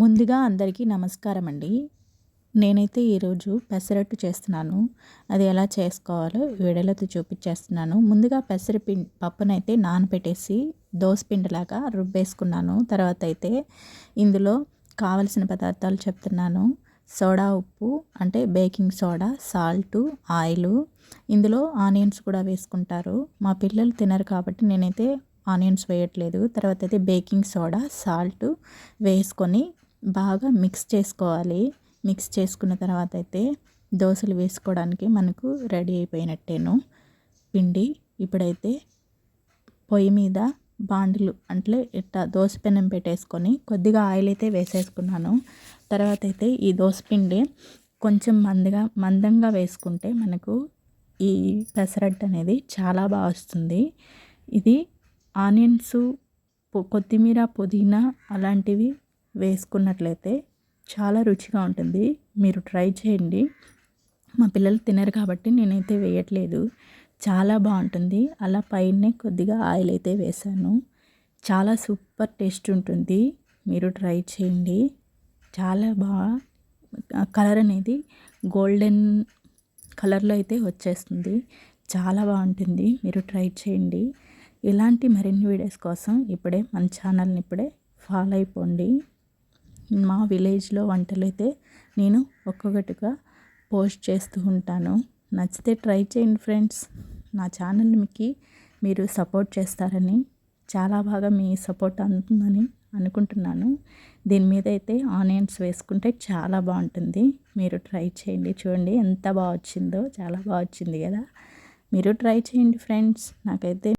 ముందుగా అందరికీ నమస్కారం అండి నేనైతే ఈరోజు పెసరట్టు చేస్తున్నాను. అది ఎలా చేసుకోవాలో వీడియోలతో చూపించేస్తున్నాను. ముందుగా పెసర పిండి పప్పునైతే నానబెట్టేసి దోసపిండిలాగా రుబ్బేసుకున్నాను. తర్వాత అయితే ఇందులో కావలసిన పదార్థాలు చెప్తున్నాను. సోడా ఉప్పు అంటే బేకింగ్ సోడా సాల్టు ఆయిలు. ఇందులో ఆనియన్స్ కూడా వేసుకుంటారు. మా పిల్లలు తినరు కాబట్టి నేనైతే ఆనియన్స్ వేయట్లేదు. తర్వాత అయితే బేకింగ్ సోడా సాల్ట్ వేసుకొని బాగా మిక్స్ చేసుకోవాలి. మిక్స్ చేసుకున్న తర్వాత అయితే దోశలు వేసుకోవడానికి మనకు రెడీ అయిపోయినట్టేను. పిండి ఇప్పుడైతే పొయ్యి మీద బాండులు అంటే ఇట్లా దోశ పెనం పెట్టేసుకొని కొద్దిగా ఆయిల్ అయితే వేసేసుకున్నాను. తర్వాత అయితే ఈ దోశ పిండి కొంచెం మందగా మందంగా వేసుకుంటే మనకు ఈ పెసరట్టు అనేది చాలా బాగా వస్తుంది. ఇది ఆనియన్స్ కొత్తిమీర పుదీనా అలాంటివి వేసుకున్నట్లయితే చాలా రుచిగా ఉంటుంది. మీరు ట్రై చేయండి. మా పిల్లలు తినరు కాబట్టి నేనైతే వేయట్లేదు. చాలా బాగుంటుంది. అలా పైనే కొద్దిగా ఆయిల్ అయితే వేసాను. చాలా సూపర్ టేస్ట్ ఉంటుంది. మీరు ట్రై చేయండి. చాలా బాగా కలర్ అనేది గోల్డెన్ కలర్లో అయితే వచ్చేస్తుంది. చాలా బాగుంటుంది. మీరు ట్రై చేయండి. ఇలాంటి మరిన్ని వీడియోస్ కోసం ఇప్పుడే మన ఛానల్ని ఇప్పుడే ఫాలో అయిపోండి. మా విలేజ్లో వంటలు అయితే నేను ఒక్కొక్కటిగా పోస్ట్ చేస్తూ ఉంటాను. నచ్చితే ట్రై చేయండి ఫ్రెండ్స్. నా ఛానల్కి మీరు సపోర్ట్ చేస్తారని చాలా బాగా మీ సపోర్ట్ అందుతుందని అనుకుంటున్నాను. దీని మీద అయితే ఆనియన్స్ వేసుకుంటే చాలా బాగుంటుంది. మీరు ట్రై చేయండి. చూడండి ఎంత బాగా వచ్చిందో. చాలా బాగా వచ్చింది కదా. మీరు ట్రై చేయండి ఫ్రెండ్స్. నాకైతే